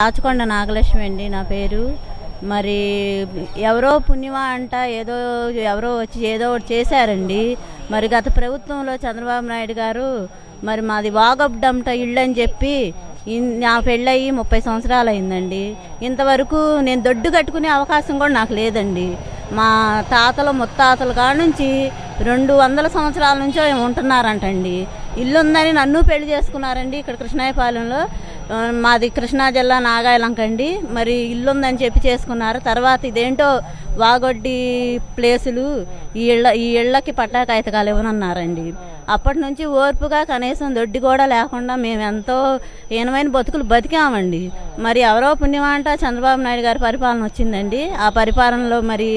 రాచకొండ నాగలక్ష్మి అండి నా పేరు. మరి ఎవరో పుణ్యమా అంట ఏదో ఎవరో వచ్చి ఏదో ఒకటి చేశారండి. మరి గత ప్రభుత్వంలో చంద్రబాబు నాయుడు గారు మరి మాది వాగబ్డంట ఇల్లు అని చెప్పి నా పెళ్ళయి ముప్పై సంవత్సరాలు అయిందండి ఇంతవరకు నేను దొడ్డు కట్టుకునే అవకాశం కూడా నాకు లేదండి. మా తాతలు ముత్తాతల కాడ నుంచి రెండు వందల సంవత్సరాల నుంచో ఉంటున్నారంటండి. ఇల్లు ఉందని నన్ను పెళ్ళి చేసుకున్నారండి ఇక్కడ కృష్ణాయపాలెంలో. మాది కృష్ణా జిల్లా నాగాయలంక అండి. మరి ఇల్లు ఉందని చెప్పి చేసుకున్నారు. తర్వాత ఇదేంటో వాగొడ్డి ప్లేసులు ఈ ఇళ్ళ ఈ ఇళ్ళకి పట్టా కాగితకాలు ఇవ్వనన్నారండి. అప్పటి నుంచి ఓర్పుగా కనీసం దొడ్డి కూడా లేకుండా మేము ఎంతో ఈనమైన బతుకులు బతికామండి. మరి ఎవరో పుణ్యమంట చంద్రబాబు నాయుడు గారి పరిపాలన వచ్చిందండి. ఆ పరిపాలనలో మరి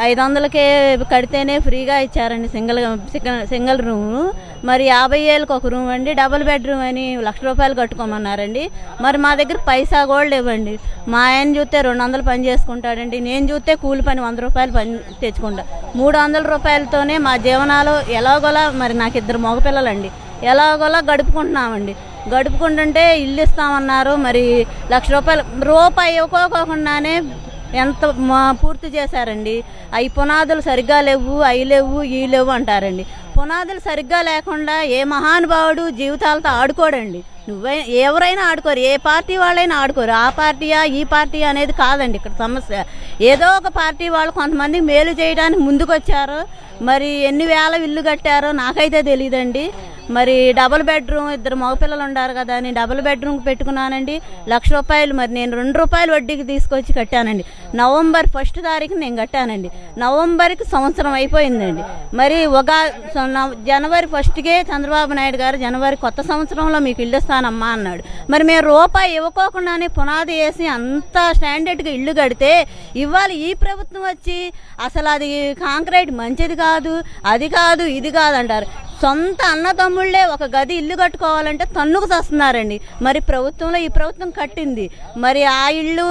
ఐదు వందలకే కడితేనే ఫ్రీగా ఇచ్చారండి సింగిల్ సింగిల్- సింగిల్ రూము. మరి యాభై ఏళ్ళకి ఒక రూమ్ అండి డబుల్ బెడ్రూమ్ అని లక్ష రూపాయలు కట్టుకోమన్నారండి. మరి మా దగ్గర పైసా కూడా లేవండి. మా ఆయన చూస్తే రెండు వందలు పని చేసుకుంటాడండి. నేను చూస్తే కూలి పని వంద రూపాయలు పని తెచ్చుకుంటా. మూడు వందల రూపాయలతోనే మా జీవనాలు ఎలాగోలా మరి నాకు ఇద్దరు మగపిల్లలండి. ఎలాగోలా గడుపుకుంటున్నామండి. గడుపుకుంటుంటే ఇల్లు ఇస్తామన్నారు మరి లక్ష రూపాయలు రూపాయి ఇవ్వకోకుండానే ఎంత పూర్తి చేశారండి. అవి పునాదులు సరిగ్గా లేవు అవి లేవు ఈ లేవు అంటారండి. పునాదులు సరిగ్గా లేకుండా ఏ మహానుభావుడు జీవితాలతో ఆడుకోడండి. నువ్వే ఎవరైనా ఆడుకోరు ఏ పార్టీ వాళ్ళైనా ఆడుకోరు. ఆ పార్టీయా ఈ పార్టీ అనేది కాదండి ఇక్కడ సమస్య. ఏదో ఒక పార్టీ వాళ్ళు కొంతమంది మేలు చేయడానికి ముందుకొచ్చారు. మరి ఎన్ని వేల ఇల్లు కట్టారో నాకైతే తెలియదండి మరి డబుల్ బెడ్రూమ్ ఇద్దరు మగపిల్లలు ఉన్నారు కదా అని డబుల్ బెడ్రూమ్ పెట్టుకున్నానండి. లక్ష రూపాయలు మరి నేను రెండు రూపాయలు వడ్డీకి తీసుకొచ్చి కట్టానండి. నవంబర్ ఫస్ట్ తారీఖు నేను కట్టానండి. నవంబర్కి సంవత్సరం అయిపోయిందండి. మరి ఒక జనవరి ఫస్ట్కే చంద్రబాబు నాయుడు గారు జనవరి కొత్త సంవత్సరంలో మీకు ఇల్లు ఇస్తానమ్మా అన్నాడు. మరి మేము రూపాయి ఇవ్వకోకుండానే పునాది వేసి అంత స్టాండర్డ్గా ఇల్లు కడితే ఇవాళ ఈ ప్రభుత్వం వచ్చి అసలు అది కాంక్రీట్ మంచిది కాదు అది కాదు ఇది కాదు అంటారు. సొంత అన్నదమ్ముళ్ళే ఒక గది ఇల్లు కట్టుకోవాలంటే తన్నుకు చేస్తున్నారండి మరి ప్రభుత్వంలో ఈ ప్రభుత్వం కట్టింది. మరి ఆ ఇల్లు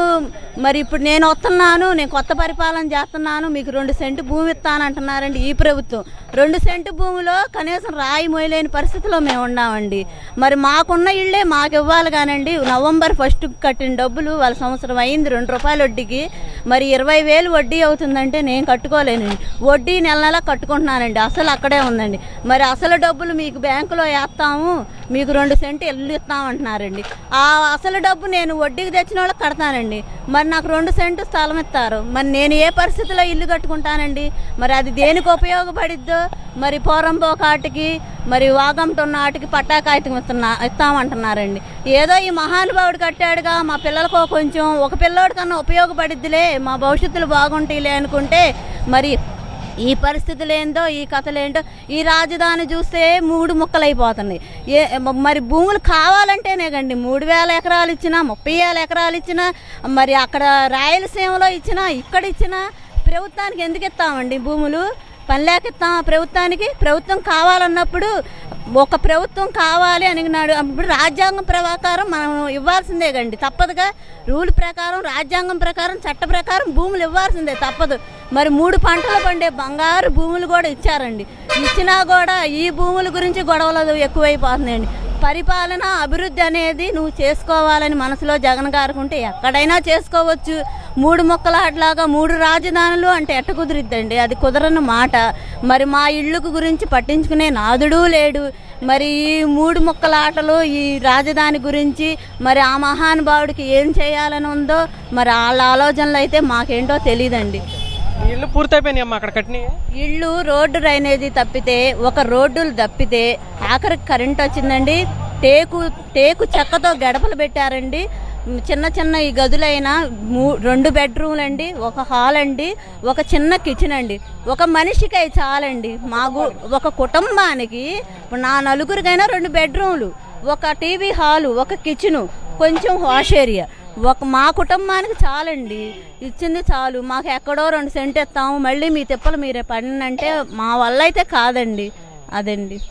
మరి ఇప్పుడు నేను వస్తున్నాను నేను కొత్త పరిపాలన చేస్తున్నాను మీకు రెండు సెంటు భూమి ఇస్తాను అంటున్నారండి ఈ ప్రభుత్వం. రెండు సెంటు భూమిలో కనీసం రాయి మోయలేని పరిస్థితిలో మేము ఉన్నామండి. మరి మాకున్న ఇళ్ళే మాకు ఇవ్వాలి కానండి నవంబర్ ఫస్ట్ కట్టిన డబ్బులు వాళ్ళ సంవత్సరం అయింది రెండు రూపాయల వడ్డీకి. మరి ఇరవై వేలు వడ్డీ అవుతుందంటే నేను కట్టుకోలేనండి. వడ్డీ నెల నెల కట్టుకుంటున్నానండి. అసలు అక్కడే ఉందండి. మరి అసలు అసలు డబ్బులు మీకు బ్యాంకులో వేస్తాము మీకు రెండు సెంటు ఇల్లు ఇస్తాం అంటున్నారండి. ఆ అసలు డబ్బు నేను వడ్డీకి తెచ్చిన వాళ్ళకి కడతానండి. మరి నాకు రెండు సెంటు స్థలం ఇస్తారు. మరి నేను ఏ పరిస్థితిలో ఇల్లు కట్టుకుంటానండి? మరి అది దేనికి ఉపయోగపడిద్దో? మరి పోరంబో కాటికి మరి వాగంటున్న ఆటికి పట్టా కాగితం ఇస్తున్నా ఇస్తామంటున్నారండి ఏదో ఈ మహానుభావుడు కట్టాడుగా మా పిల్లలకు కొంచెం ఒక పిల్లోడి కన్నా ఉపయోగపడిద్దిలే మా భవిష్యత్తులు బాగుంటాయిలే అనుకుంటే మరి ఈ పరిస్థితులు ఏందో ఈ కథలేంటో ఈ రాజధాని చూస్తే మూడు ముక్కలు అయిపోతున్నాయి ఏ మరి భూములు కావాలంటేనే కండి మూడు వేల ఎకరాలు ఇచ్చినా ముప్పై వేల ఎకరాలు ఇచ్చినా మరి అక్కడ రాయలసీమలో ఇచ్చినా ఇక్కడ ఇచ్చినా ప్రభుత్వానికి ఎందుకు ఇస్తామండి భూములు? పని లేక ఇస్తామా ప్రభుత్వానికి? ప్రభుత్వం కావాలన్నప్పుడు ఒక ప్రభుత్వం కావాలి అనిగినాడు. అప్పుడు రాజ్యాంగం ప్రకారం మనం ఇవ్వాల్సిందే కండి తప్పదుగా. రూల్ ప్రకారం రాజ్యాంగం ప్రకారం చట్ట ప్రకారం భూములు ఇవ్వాల్సిందే తప్పదు. మరి మూడు పంటలు పండే బంగారు భూములు కూడా ఇచ్చారండి. ఇచ్చినా కూడా ఈ భూముల గురించి గొడవలు ఎక్కువైపోతున్నాయండి. పరిపాలన అభివృద్ధి అనేది నువ్వు చేసుకోవాలని మనసులో జగన్ గారికి ఉంటే ఎక్కడైనా చేసుకోవచ్చు. మూడు మొక్కలాట్లాగా మూడు రాజధానులు అంటే ఎట్ట కుదిరిద్దండి? అది కుదరని మాట. మరి మా ఇళ్ళకు గురించి పట్టించుకునే నాదుడు లేడు. మరి ఈ మూడు మొక్కల ఆటలు ఈ రాజధాని గురించి మరి ఆ మహానుభావుడికి ఏం చేయాలని ఉందో మరి వాళ్ళ ఆలోచనలు అయితే మాకేంటో తెలియదండి ఇల్లు పూర్తయిపోయినాయి అమ్మా అక్కడ కట్టినాయి ఇళ్ళు రోడ్డు డ్రైనేజీ తప్పితే ఒక రోడ్డులు తప్పితే ఆఖరికి కరెంట్ వచ్చిందండి. టేకు టేకు చెక్కతో గడపలు పెట్టారండి. చిన్న చిన్న ఈ గదులైనా మూ రెండు బెడ్రూమ్లు అండి ఒక హాల్ అండి ఒక చిన్న కిచెన్ అండి ఒక మనిషికి అవి చాలండి. మాకు ఒక కుటుంబానికి నా నలుగురికైనా రెండు బెడ్రూమ్లు ఒక టీవీ హాలు ఒక కిచెను కొంచెం వాష్ ఏరియా. ఒక మా కుటుంబానికి చాలండి. ఇచ్చింది చాలు. మాకు ఎక్కడో రెండు సెంట్ ఇస్తాము మళ్ళీ మీ తిప్పలు మీరే పడినంటే మా వల్ల అయితే కాదండి. అదండి.